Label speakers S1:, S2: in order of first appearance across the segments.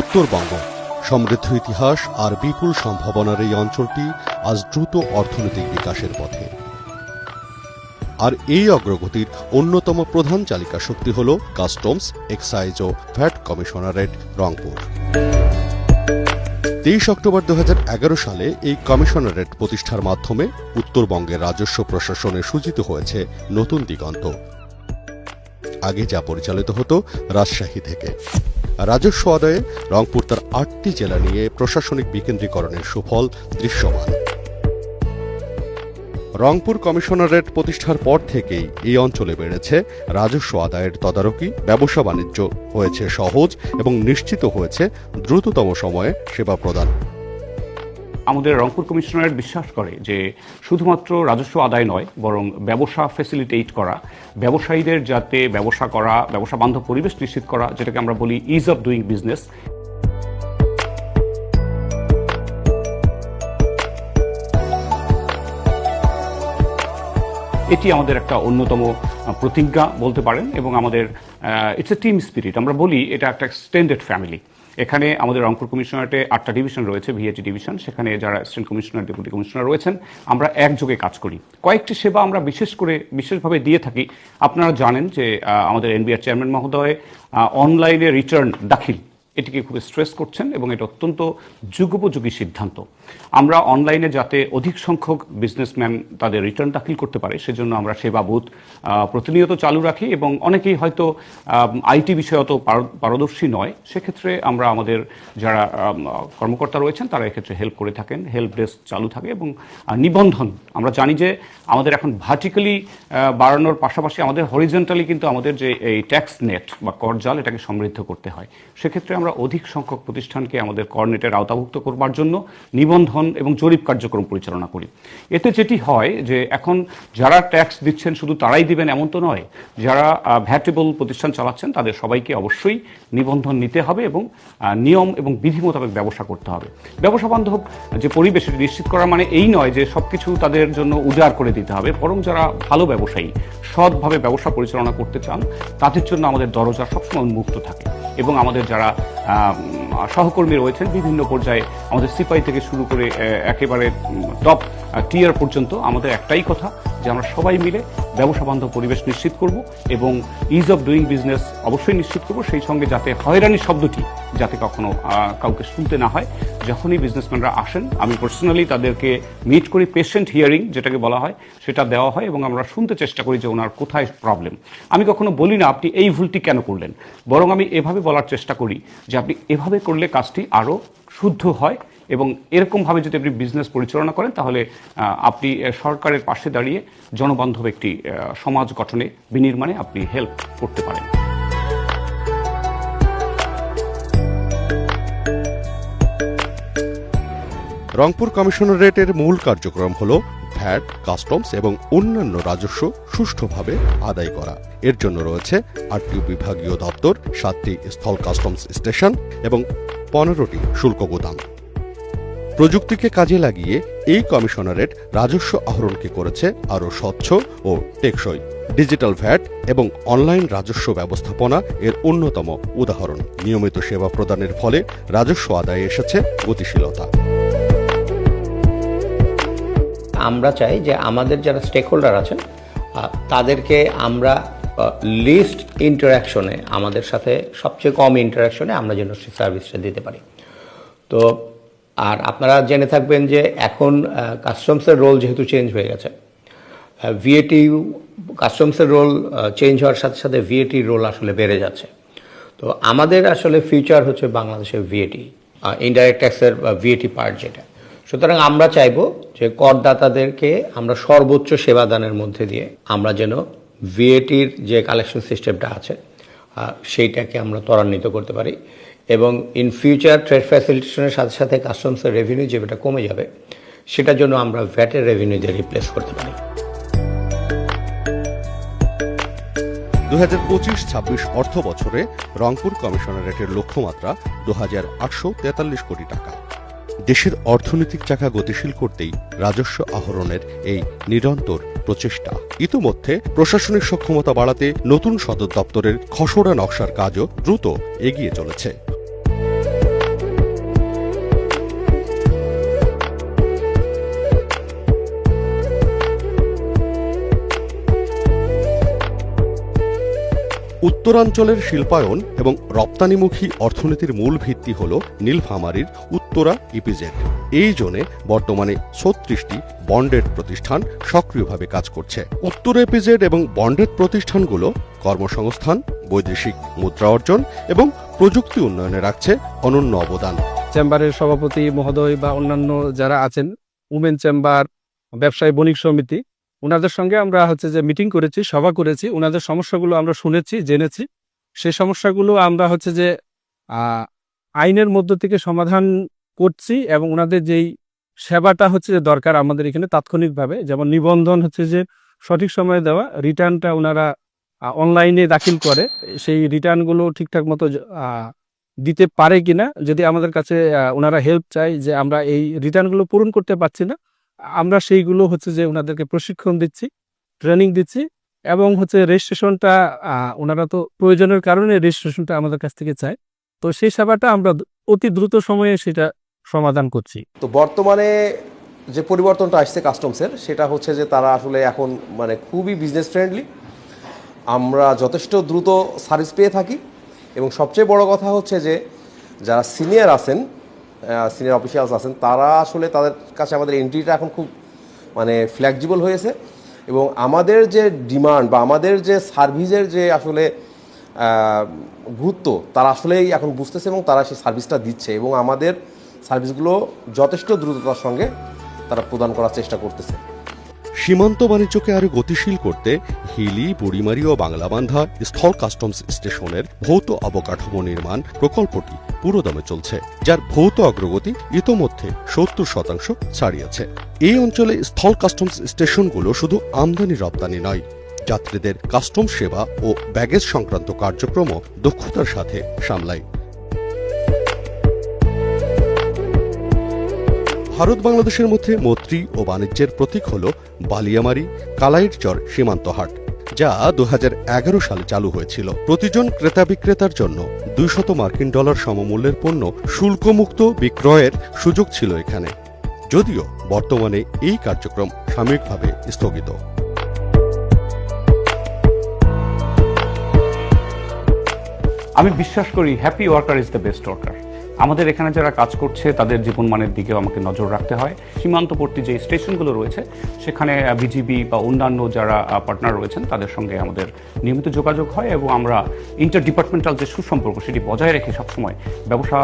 S1: উত্তরবঙ্গ। সমৃদ্ধ ইতিহাস আর বিপুল সম্ভাবনার এই অঞ্চলটি আজ দ্রুত অর্থনৈতিক বিকাশের পথে। আর এই অগ্রগতির অন্যতম প্রধান চালিকা শক্তি হল কাস্টমস, এক্সাইজ ও ভ্যাট কমিশনারেট রংপুর। তেইশ অক্টোবর দু হাজার এগারো সালে এই কমিশনারেট প্রতিষ্ঠার মাধ্যমে উত্তরবঙ্গের রাজস্ব প্রশাসনে সূচিত হয়েছে নতুন দিগন্ত। আগে যা পরিচালিত হতো রাজশাহী থেকে। রাজস্ব আদায়ে রংপুর তার আটটি জেলা নিয়ে প্রশাসনিক বিকেন্দ্রীকরণের সুফল দৃশ্যমান। রংপুর কমিশনারেট প্রতিষ্ঠার পর থেকেই এই অঞ্চলে বেড়েছে রাজস্ব আদায়ের তদারকি, ব্যবসা বাণিজ্য হয়েছে সহজ এবং নিশ্চিত হয়েছে দ্রুততম সময়ে সেবা প্রদান।
S2: আমাদের রংপুর কমিশনারেট বিশ্বাস করে যে শুধুমাত্র রাজস্ব আদায় নয়, বরং ব্যবসা ফেসিলিটেট করা, ব্যবসায়ীদের যাতে ব্যবসা করা, ব্যবসা বান্ধব পরিবেশ নিশ্চিত করা, যেটাকে আমরা বলি ইজ অফ ডুইং বিজনেস এটি আমাদের একটা অন্যতম প্রতিজ্ঞা বলতে পারেন, এবং আমাদের ইটস এ টিম স্পিরিট আমরা বলি এটা একটা এক্সটেন্ডেড ফ্যামিলি এখানে আমাদের রংপুর কমিশনারেটে আটটা ডিভিশন রয়েছে ভিএটি ডিভিশন। সেখানে যারা অ্যাসিস্ট্যান্ট কমিশনার, ডেপুটি কমিশনার রয়েছেন, আমরা একযোগে কাজ করি। কয়েকটি সেবা আমরা বিশেষ করে, বিশেষভাবে দিয়ে থাকি। আপনারা জানেন যে আমাদের এনবিআর চেয়ারম্যান মহোদয় অনলাইনে রিটার্ন দাখিল এটিকে খুব স্ট্রেস করছেন এবং এটা অত্যন্ত যুগোপযোগী সিদ্ধান্ত। আমরা অনলাইনে যাতে অধিক সংখ্যক বিজনেসম্যান তাদের রিটার্ন দাখিল করতে পারে সেজন্য আমরা সেবা বুথ আহ, প্রতিনিয়ত চালু রাখি এবং অনেকেই হয়তো আইটি বিষয়ে অত পারদর্শী নয়। সেক্ষেত্রে আমরা আমাদের যারা কর্মকর্তা রয়েছেন তারা এক্ষেত্রে হেল্প করে থাকেন হেল্প ডেস্ক চালু থাকে এবং নিবন্ধন। আমরা জানি যে আমাদের এখন ভার্টিক্যালি বাড়ানোর পাশাপাশি আমাদের হরিজেন্টালি কিন্তু আমাদের যে এই ট্যাক্স নেট বা করজাল এটাকে সমৃদ্ধ করতে হয়। সেক্ষেত্রে আমরা অধিক সংখ্যক প্রতিষ্ঠানকে আমাদের কর্নেটের আওতাভুক্ত করবার জন্য নিবন্ধন এবং জরিপ কার্যক্রম পরিচালনা করি। এতে যেটি হয় যে এখন যারা ট্যাক্স দিচ্ছেন শুধু তারাই দিবেন এমন তো নয়, যারা ভ্যাটেবল প্রতিষ্ঠান চালাচ্ছেন তাদের সবাইকে অবশ্যই নিবন্ধন নিতে হবে এবং নিয়ম এবং বিধি মোতাবেক ব্যবসা করতে হবে। ব্যবসা বান্ধব যে পরিবেশ নিশ্চিত করা মানে এই নয় যে সবকিছু তাদের জন্য উজাড় করে দিতে হবে। বরং যারা ভালো ব্যবসায়ী, সৎভাবে ব্যবসা পরিচালনা করতে চান, তাদের জন্য আমাদের দরজা সবসময় উন্মুক্ত থাকে এবং আমাদের যারা সহকর্মী রয়েছেন বিভিন্ন পর্যায়ে। আমাদের সিপাই থেকে শুরু করে একেবারে টপ টিয়ার পর্যন্ত আমাদের একটাই কথা যে আমরা সবাই মিলে ব্যবসা বান্ধব পরিবেশ নিশ্চিত করব এবং ইজ অফ ডুইং বিজনেস অবশ্যই নিশ্চিত করব। সেই সঙ্গে যাতে হয়রানি শব্দটি যাতে কখনো কাউকে শুনতে না হয়। যখনই বিজনেসম্যানরা আসেন, আমি পার্সোনালি তাদেরকে মিট করি পেশেন্ট হিয়ারিং যেটাকে বলা হয়, সেটা দেওয়া হয় এবং আমরা শুনতে চেষ্টা করি যে ওনার কোথায় প্রবলেম আমি কখনো বলি না আপনি এই ভুলটি কেন করলেন। বরং আমি এভাবে বলার চেষ্টা করি যে আপনি এভাবে করলে কাজটি আরও শুদ্ধ হয় এবং এরকমভাবে যদি আপনি বিজনেস পরিচালনা করেন, তাহলে আপনি সরকারের পাশে দাঁড়িয়ে জনবান্ধব একটি সমাজ গঠনে, বিনির্মাণে আপনি হেল্প করতে পারেন।
S1: রংপুর কমিশনারেটের মূল কার্যক্রম হল ভ্যাট, কাস্টমস এবং অন্যান্য রাজস্ব সুষ্ঠুভাবে আদায় করা। এর জন্য রয়েছে আটটি বিভাগীয় দপ্তর, সাতটি স্থল কাস্টমস স্টেশন এবং পনেরোটি শুল্ক গোদাম। প্রযুক্তিকে কাজে লাগিয়ে এই কমিশনারেট রাজস্ব আহরণকে করেছে আরও স্বচ্ছ ও টেকসই। ডিজিটাল ভ্যাট এবং অনলাইন রাজস্ব ব্যবস্থাপনা এর অন্যতম উদাহরণ। নিয়মিত সেবা প্রদানের ফলে রাজস্ব আদায়ে এসেছে গতিশীলতা।
S3: আমরা চাই যে আমাদের যারা স্টেক হোল্ডার আছেন তাদেরকে আমরা লিস্ট ইন্টারাকশনে আমাদের সাথে সবচেয়ে কম ইন্টারাকশনে আমরা যেন সার্ভিসটা দিতে পারি। তো আর আপনারা জেনে থাকবেন যে এখন কাস্টমসের রোল যেহেতু চেঞ্জ হয়ে গেছে। ভিএটি কাস্টমসের রোল চেঞ্জ হওয়ার সাথে সাথে ভিএটির রোল আসলে বেড়ে যাচ্ছে। তো আমাদের আসলে ফিউচার হচ্ছে বাংলাদেশের ভিএটি ইনডাইরেক্ট ট্যাক্সের ভিএটি পার্ট যেটা। সুতরাং আমরা চাইব যে করদাতাদেরকে আমরা সর্বোচ্চ সেবাদানের মধ্যে দিয়ে আমরা যেন ভিএটির যে কালেকশন সিস্টেমটা আছে সেইটাকে আমরা ত্বরান্বিত করতে পারি। এবং ইন ফিউচার ট্রেড ফ্যাসিলিটেশনের সাথে সাথে কাস্টমসের রেভিনিউ যেটা কমে যাবে, সেটার জন্য আমরা ভ্যাটের রেভিনিউ দিয়ে রিপ্লেস করতে পারি।
S1: দু হাজার পঁচিশ ছাব্বিশ অর্থ বছরে রংপুর কমিশনারেটের লক্ষ্যমাত্রা দু হাজার আটশো তেতাল্লিশ কোটি টাকা। দেশের অর্থনৈতিক চাকা গতিশীল করতেই রাজস্ব আহরণের এই নিরন্তর প্রচেষ্টা। ইতোমধ্যে প্রশাসনিক সক্ষমতা বাড়াতে নতুন সদর দপ্তরের খসড়া নকশার কাজও দ্রুত এগিয়ে চলেছে। উত্তরাঞ্চলের শিল্পায়ন এবং রপ্তানিমুখী অর্থনীতির মূল ভিত্তি হল নীলফামারীর উত্তরা ইপিজেড। এই জোনে বর্তমানে ছত্রিশটি বন্ডেড প্রতিষ্ঠান সক্রিয়ভাবে কাজ করছে। উত্তর এপিজেড এবং বন্ডেড প্রতিষ্ঠানগুলো কর্মসংস্থান, বৈদেশিক মুদ্রা অর্জন এবং প্রযুক্তি উন্নয়নে রাখছে অনন্য অবদান।
S4: চেম্বারের সভাপতি মহোদয় বা অন্যান্য যারা আছেন, উমেন চেম্বার, ব্যবসায়ী বণিক সমিতি ওনাদের সঙ্গে আমরা হচ্ছে যে মিটিং করেছি, সভা করেছি। ওনাদের সমস্যাগুলো আমরা শুনেছি, জেনেছি। সেই সমস্যাগুলো আমরা হচ্ছে যে আইনের মধ্য থেকে সমাধান করছি এবং ওনাদের যেই সেবাটা হচ্ছে যে দরকার আমাদের এখানে তাৎক্ষণিকভাবে, যেমন নিবন্ধন হচ্ছে যে সঠিক সময়ে দেওয়া, রিটার্নটা ওনারা অনলাইনে দাখিল করে। সেই রিটার্নগুলো ঠিকঠাক মতো দিতে পারে কিনা, যদি আমাদের কাছে ওনারা হেল্প চায় যে আমরা এই রিটার্নগুলো পূরণ করতে পারছি না আমরা সেইগুলো হচ্ছে যে ওনাদেরকে প্রশিক্ষণ দিচ্ছি ট্রেনিং দিচ্ছি এবং হচ্ছে রেজিস্ট্রেশনটা ওনারা তো প্রয়োজনের কারণে রেজিস্ট্রেশনটা আমাদের কাছ থেকে চায়। তো সেই সেবাটা আমরা অতি দ্রুত সময়ে সেটা সমাধান করছি।
S5: তো বর্তমানে যে পরিবর্তনটা আসছে কাস্টমসের সেটা হচ্ছে যে তারা আসলে এখন মানে খুবই বিজনেস ফ্রেন্ডলি আমরা যথেষ্ট দ্রুত সার্ভিস পেয়ে থাকি এবং সবচেয়ে বড় কথা হচ্ছে যে যারা সিনিয়র আছেন সিনিয়র অফিসিয়ালস আছেন, তারা আসলে তাদের কাছে আমাদের এন্ট্রিটা এখন খুব মানে ফ্লেক্সিবল হয়েছে। এবং আমাদের যে ডিমান্ড বা আমাদের যে সার্ভিসের যে আসলে গুরুত্ব, তারা আসলেই এখন বুঝতেছে এবং তারা সেই সার্ভিসটা দিচ্ছে। এবং আমাদের সার্ভিসগুলো যথেষ্ট দ্রুততার সঙ্গে তারা প্রদান করার চেষ্টা করতেছে।
S1: সীমান্ত বাণিজ্যকে আরও গতিশীল করতে হিলি, বুড়িমারি ও বাংলাবান্ধা স্থল কাস্টমস স্টেশনের ভৌত অবকাঠামো নির্মাণ প্রকল্পটি পুরোদমে চলছে, যার ভৌত অগ্রগতি ইতোমধ্যে সত্তর শতাংশ ছাড়িয়েছে। এই অঞ্চলে স্থল কাস্টমস স্টেশনগুলো শুধু আমদানি রপ্তানি নয়, যাত্রীদের কাস্টম সেবা ও ব্যাগেজ সংক্রান্ত কার্যক্রমও দক্ষতার সাথে সামলায়। ভারত বাংলাদেশের মধ্যে মৈত্রী ও বাণিজ্যের প্রতীক হল বালিয়ামারি কালাইটচর সীমান্ত হাট, যা দুহাজার এগারো সালে চালু হয়েছিল। প্রতিজন ক্রেতা বিক্রেতার জন্য দুইশত মার্কিন ডলার সমমূল্যের পণ্য শুল্কমুক্ত বিক্রয়ের সুযোগ ছিল এখানে। যদিও বর্তমানে এই কার্যক্রম সাময়িকভাবে স্থগিত।
S2: আমি বিশ্বাস করি happy worker is the best worker আমাদের এখানে যারা কাজ করছে, তাদের জীবনমানের দিকেও আমাকে নজর রাখতে হয়। সীমান্তবর্তী যে স্টেশনগুলো রয়েছে, সেখানে বিজিবি বা অন্যান্য যারা পার্টনার রয়েছেন, তাদের সঙ্গে আমাদের নিয়মিত যোগাযোগ হয় এবং আমরা ইন্টার ডিপার্টমেন্টাল যে সুসম্পর্ক, সেটি বজায় রেখে সবসময় ব্যবসা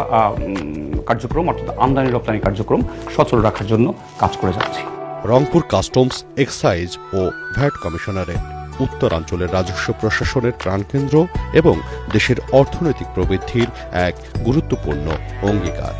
S2: কার্যক্রম, অর্থাৎ আমদানি রপ্তানি কার্যক্রম সচল রাখার জন্য কাজ করে যাচ্ছি।
S1: রংপুর কাস্টমস, এক্সাইজ ও ভ্যাট কমিশনারেট। উত্তরাঞ্চলের রাজস্ব প্রশাসনের প্রাণকেন্দ্র এবং দেশের অর্থনৈতিক প্রবৃদ্ধির এক গুরুত্বপূর্ণ অঙ্গীকার।